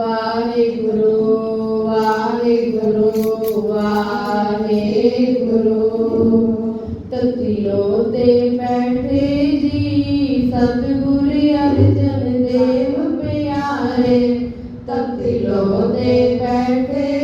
ਵਾਹਿਗੁਰੂ ਵਾਹਿਗੁਰੂ ਵਾਹਿਗੁਰੂ। ਤਤਿਲੋ ਤੇ ਬੈਠੇ ਜੀ ਸਤਿਗੁਰ ਅਰਜਨ ਦੇਵ ਪਿਆਰੇ। ਤਤਿਲੋ ਤੇ ਬੈਠੇ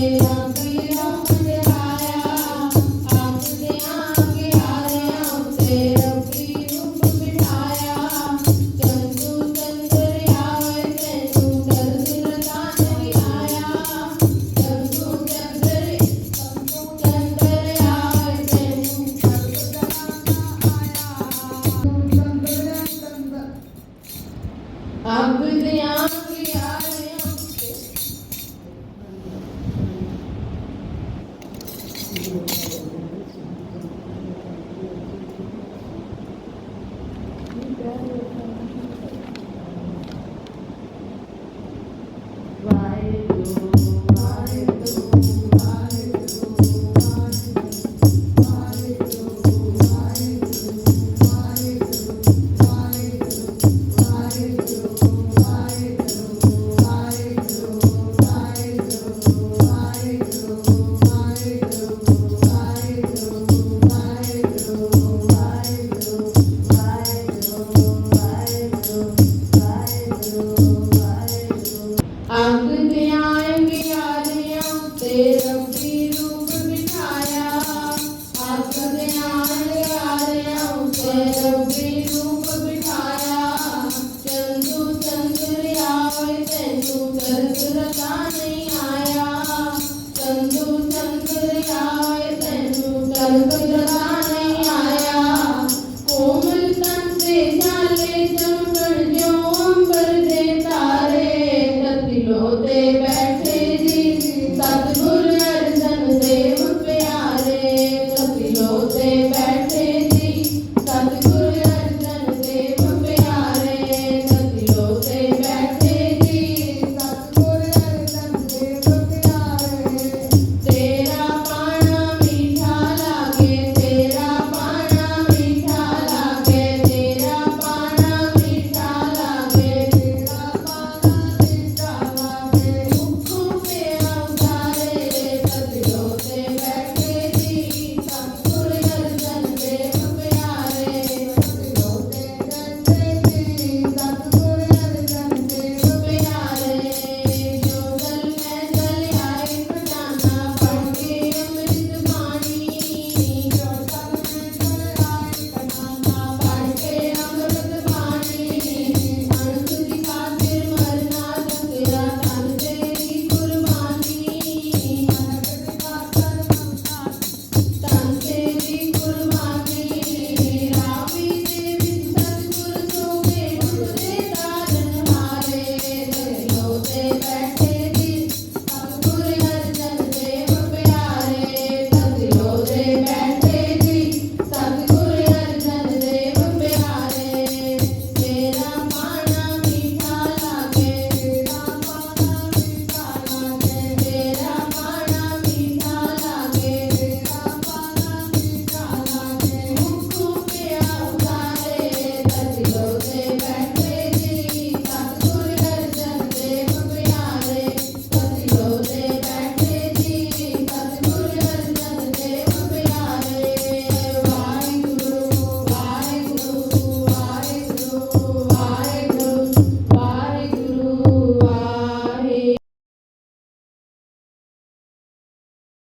Shri Ram. ചെയ്യുന്നത് quero ouvir